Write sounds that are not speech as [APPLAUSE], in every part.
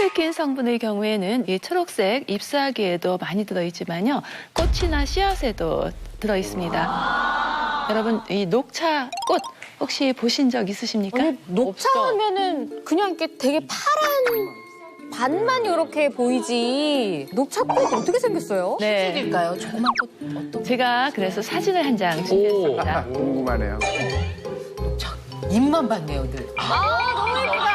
카테킨 성분의 경우에는 이 초록색 잎사귀에도 많이 들어있지만요. 꽃이나 씨앗에도 들어있습니다. 여러분, 이 녹차 꽃 혹시 보신 적 있으십니까? 아니, 녹차 하면은 그냥 이렇게 되게 파란 반만 이렇게 보이지. 녹차꽃 어떻게 생겼어요? 네. 일까요? 조그만 꽃 어떤? 제가 그래서 사진을 한 장 준비했습니다. 궁금하네요. 입만 봤네요, 늘. 아 너무 예쁘다.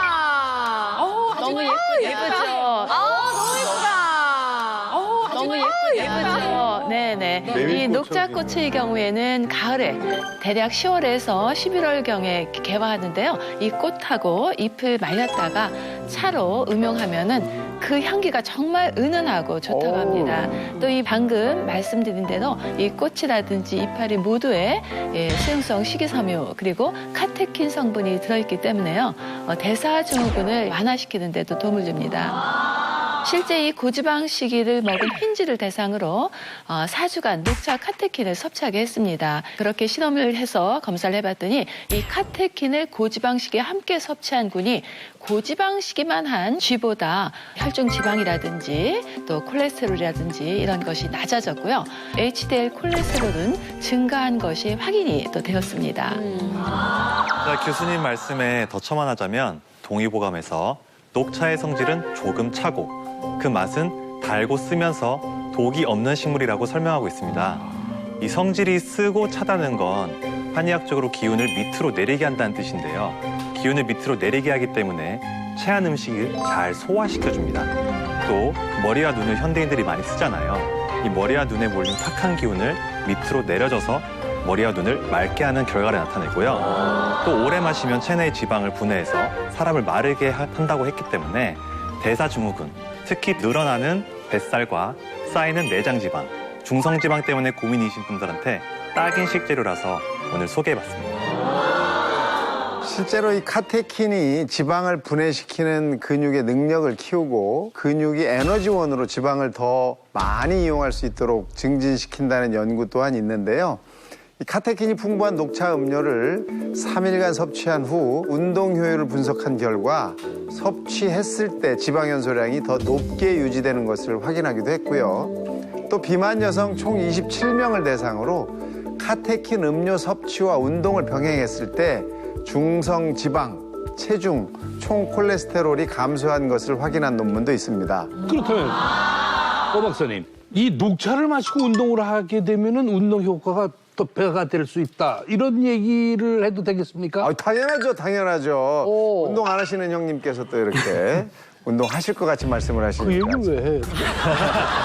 네네. 이 녹차꽃의 경우에는 가을에 대략 10월에서 11월경에 개화하는데요. 이 꽃하고 잎을 말렸다가 차로 음용하면은 그 향기가 정말 은은하고 좋다고 오. 합니다. 또 이 방금 말씀드린 대로 이 꽃이라든지 이파리 모두에 예, 수용성 식이섬유 그리고 카테킨 성분이 들어있기 때문에요. 어, 대사 증후군을 완화시키는 데도 도움을 줍니다. 실제 이 고지방 시기를 먹은 흰쥐를 대상으로 어, 4주간 녹차 카테킨을 섭취하게 했습니다. 그렇게 실험을 해서 검사를 해봤더니 이 카테킨을 고지방 시기에 함께 섭취한 군이 고지방 시기만 한 쥐보다 혈중 지방이라든지 또 콜레스테롤이라든지 이런 것이 낮아졌고요. HDL 콜레스테롤은 증가한 것이 확인이 또 되었습니다. 자, 교수님 말씀에 더 첨언하자면 동의보감에서 녹차의 성질은 조금 차고 그 맛은 달고 쓰면서 독이 없는 식물이라고 설명하고 있습니다. 이 성질이 쓰고 차다는 건 한의학적으로 기운을 밑으로 내리게 한다는 뜻인데요. 기운을 밑으로 내리게 하기 때문에 체한 음식을 잘 소화시켜줍니다. 또 머리와 눈을 현대인들이 많이 쓰잖아요. 이 머리와 눈에 몰린 탁한 기운을 밑으로 내려줘서 머리와 눈을 맑게 하는 결과를 나타내고요. 또 오래 마시면 체내의 지방을 분해해서 사람을 마르게 하- 한다고 했기 때문에 대사증후군, 특히 늘어나는 뱃살과 쌓이는 내장 지방, 중성 지방 때문에 고민이신 분들한테 딱인 식재료라서 오늘 소개해봤습니다. 실제로 이 카테킨이 지방을 분해시키는 근육의 능력을 키우고 근육이 에너지원으로 지방을 더 많이 이용할 수 있도록 증진시킨다는 연구 또한 있는데요. 이 카테킨이 풍부한 녹차 음료를 3일간 섭취한 후 운동 효율을 분석한 결과 섭취했을 때 지방 연소량이 더 높게 유지되는 것을 확인하기도 했고요. 또 비만 여성 총 27명을 대상으로 카테킨 음료 섭취와 운동을 병행했을 때 중성 지방, 체중, 총 콜레스테롤이 감소한 것을 확인한 논문도 있습니다. 그렇다면 오 박사님 이 녹차를 마시고 운동을 하게 되면은 운동 효과가 또 배가 될 수 있다 이런 얘기를 해도 되겠습니까? 아, 당연하죠, 당연하죠. 오. 운동 안 하시는 형님께서 또 이렇게 [LAUGHS] 운동하실 것 같이 말씀을 그 하시니까. 얘기를 왜 해? [LAUGHS]